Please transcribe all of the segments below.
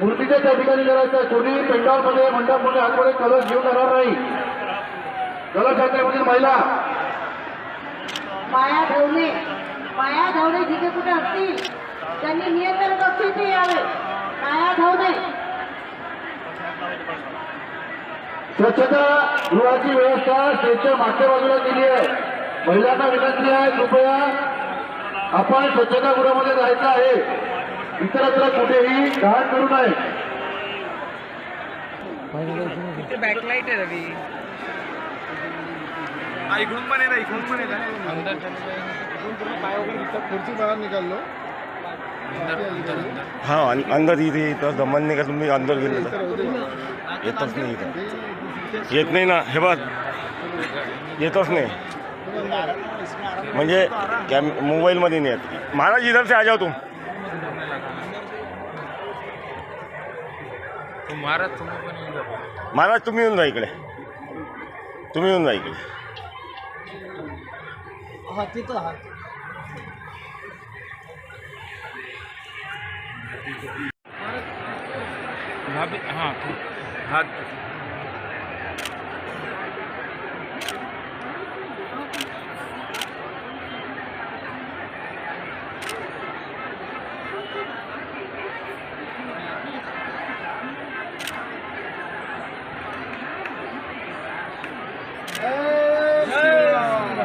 मूर्तीच्या त्या ठिकाणी करायचं आहे कोणी पेंडॉलमध्ये मंडपमध्ये आतमध्ये कलश घेऊन जाणार नाही. कलश यात्रेमधील महिला. माया धवणे माया धवणे जिथे कुठे असतील त्यांनी नियंत्रण कक्ष इथे यावे. माया धवणे स्वच्छता गृहाची व्यवस्था स्टेजच्या मागच्या बाजूला केली आहे. महिलांना विनंती आहे कृपया आपण स्वच्छता गृहामध्ये जायचं आहे. इतरत्र कुठेही घाण करू नये. बॅकलाईट आहे रवी. इकडून पण ना इकडून पण ना खुर्ची बाहेर निकालो हाँ अंदर इथे येतं दमन नाही का तुम्ही? अंदर गेले तर. येतच नाही इथं. येत नाही ना हे बघ. येतच नाही. म्हणजे कॅम मोबाईलमध्ये नाही येत. महाराज इधर से आ जाओ तुम. महाराज तुम्ही पण येऊन जा. महाराज तुम्ही येऊन जा इकडे. तुम्ही येऊन जा इकडे. भाभी हां. हात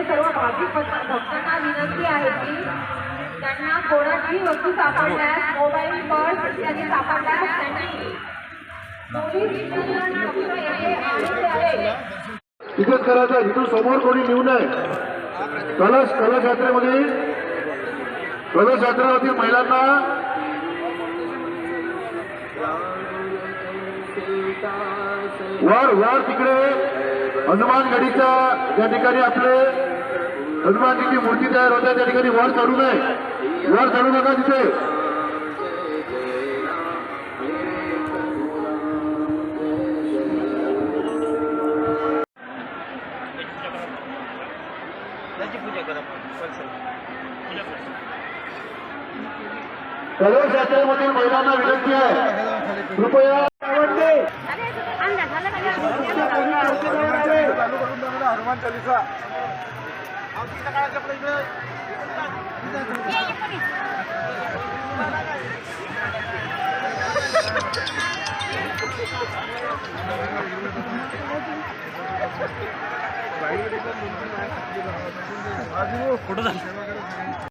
आलेले सर्व भाविक भक्तांना विनंती आहे की त्यांना कोणाची वस्तू सापडल्यास मोबाईल पर्स इत्यादी सापडल्यास त्यांनी तिकट करायचा इथून समोर कोणी लिहू नये. कलश कलश यात्रेमध्ये कलश यात्रेवरती महिलांना वर वर तिकडे हनुमानगडीच्या या ठिकाणी आपले हनुमानजीची मूर्ती तयार होते त्या ठिकाणी वर चढू नये. वर चढू नका तिथे. यात्रेमधील महिलांना विनंती आहे. कृपया आवडते. चालू करून हनुमान चालीसा